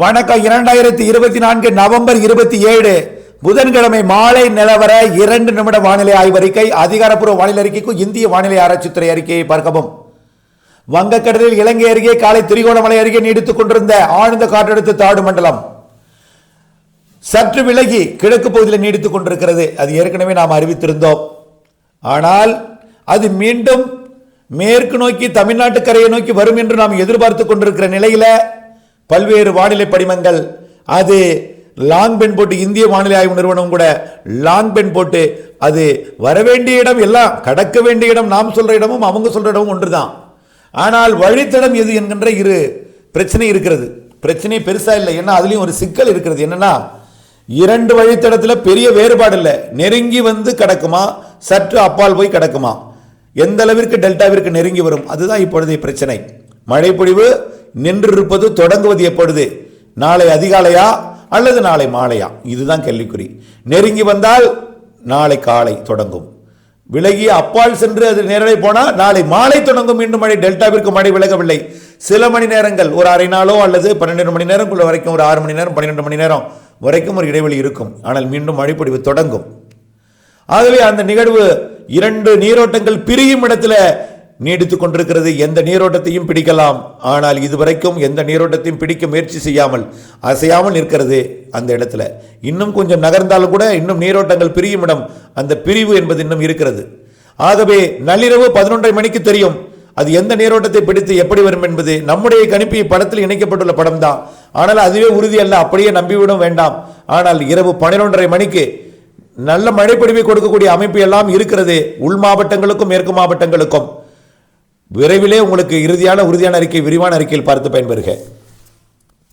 வணக்கம். இரண்டாயிரத்தி இருபத்தி நான்கு நவம்பர் இருபத்தி ஏழு புதன்கிழமை மாலை நிலவர இரண்டு நிமிட வானிலை ஆய்வறிக்கை அதிகாரப்பூர்வ வானிலை அறிக்கைக்கும் இந்திய வானிலை ஆராய்ச்சித்துறை அறிக்கையை பார்க்கவும். வங்கக்கடலில் இலங்கை அருகே காலை திரிகோணமலை அருகே நீடித்துக் கொண்டிருந்த ஆழ்ந்த காற்றழுத்த தாடு மண்டலம் சற்று விலகி கிழக்கு பகுதியில் நீடித்துக் கொண்டிருக்கிறது. அது ஏற்கனவே நாம் அறிவித்திருந்தோம். ஆனால் அது மீண்டும் மேற்கு நோக்கி தமிழ்நாட்டு கரையை நோக்கி வரும் என்று நாம் எதிர்பார்த்து கொண்டிருக்கிற நிலையில் பல்வேறு வானிலை படிமங்கள் அது லாங் பென் போட்டு இந்திய வானிலை ஆய்வு நிறுவனம் கூட லாங் பென் போட்டு அது வரவேண்டிய இடம் எல்லாம் கடக்க வேண்டிய இடம் நாம் சொல்கிற இடமும் அவங்க சொல்கிற இடமும் ஒன்று தான் ஆனால் வழித்தடம் எது என்கின்ற இரு பிரச்சனை இருக்கிறது. பிரச்சனை பெருசாக இல்லை. ஏன்னா அதுலேயும் ஒரு சிக்கல் இருக்கிறது. என்னன்னா இரண்டு வழித்தடத்தில் பெரிய வேறுபாடு இல்லை. நெருங்கி வந்து கிடக்குமா சற்று அப்பால் போய் கிடக்குமா? எந்த அளவிற்கு டெல்டாவிற்கு நெருங்கி வரும்? அதுதான் இப்பொழுதைய பிரச்சனை. மழைப்பொழிவு நின்றிருப்பது தொடங்குவது எப்பொழுது? நாளை அதிகாலையா அல்லது நாளை மாலையா? இதுதான் கேள்விக்குறி. நெருங்கி வந்தால் நாளை காலை தொடங்கும். விலகி அப்பால் சென்று அது நேரடி போனால் நாளை மாலை தொடங்கும். மீண்டும் மழை டெல்டாவிற்கு மழை விலகவில்லை. சில மணி நேரங்கள் ஒரு அரை நாளோ அல்லது பன்னிரெண்டு மணி நேரங்குள்ள வரைக்கும் ஒரு ஆறு மணி நேரம் பன்னிரெண்டு மணி நேரம் வரைக்கும் ஒரு இடைவெளி இருக்கும். ஆனால் மீண்டும் மழைப்பொழிவு தொடங்கும். ஆகவே அந்த நிகழ்வு இரண்டு நீரோட்டங்கள் பிரியும் இடத்துல நீடித்துக் கொண்டிருக்கிறது எந்த நீரோட்டத்தையும் பிடிக்கலாம். ஆனால் இதுவரைக்கும் எந்த நீரோட்டத்தையும் பிடிக்க முயற்சி செய்யாமல் அசையாமல் நிற்கிறது அந்த இடத்துல. இன்னும் கொஞ்சம் நகர்ந்தாலும் கூட இன்னும் நீரோட்டங்கள் பிரியும் இடம் அந்த பிரிவு என்பது இன்னும் இருக்கிறது. ஆகவே நள்ளிரவு பதினொன்றரை மணிக்கு தெரியும். அது எந்த நீரோட்டத்தை பிடித்து எப்படி வரும் என்பது. நம்முடைய கணிப்பு படத்தில் இணைக்கப்பட்டுள்ள படம் தான் ஆனால் அதுவே உறுதி அல்ல அப்படியே நம்பிவிடும் வேண்டாம். ஆனால் இரவு பன்னிரொன்றரை மணிக்கு நல்ல மழைப்பொழிவை கொடுக்கக்கூடிய அமைப்பு எல்லாம் இருக்கிறது. உள் மாவட்டங்களுக்கும் மேற்கு மாவட்டங்களுக்கும். விரைவிலே உங்களுக்கு இறுதியான உறுதியான அறிக்கை விரிவான அறிக்கையில் பார்த்து பயன்பெறுக.